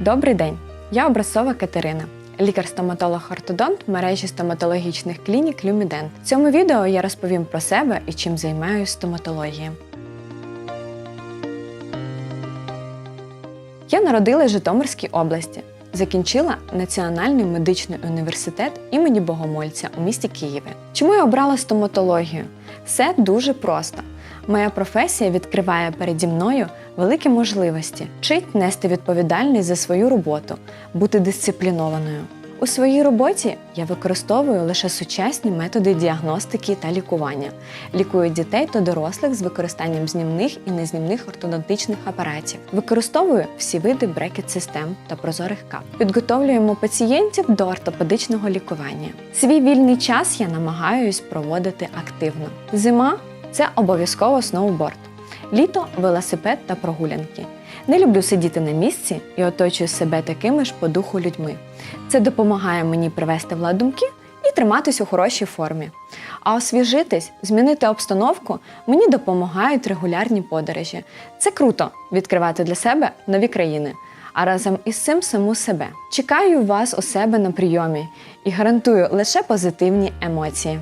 Добрий день! Я образцова Катерина, лікар-стоматолог-ортодонт мережі стоматологічних клінік Люмідент. В цьому відео я розповім про себе і чим займаюся стоматологією. Я народилась в Житомирській області. Закінчила Національний медичний університет імені Богомольця у місті Києві. Чому я обрала стоматологію? Все дуже просто. Моя професія відкриває переді мною великі можливості, вчить нести відповідальність за свою роботу, бути дисциплінованою. У своїй роботі я використовую лише сучасні методи діагностики та лікування. Лікую дітей та дорослих з використанням знімних і незнімних ортодонтичних апаратів. Використовую всі види брекет-систем та прозорих кап. Підготовлюємо пацієнтів до ортопедичного лікування. Свій вільний час я намагаюсь проводити активно. Зима це обов'язково сноуборд. Літо велосипед та прогулянки. Не люблю сидіти на місці і оточую себе такими ж по духу людьми. Це допомагає мені привести в лад думки і триматись у хорошій формі. А освіжитись, змінити обстановку мені допомагають регулярні подорожі. Це круто відкривати для себе нові країни, а разом із цим саму себе. Чекаю вас у себе на прийомі і гарантую лише позитивні емоції.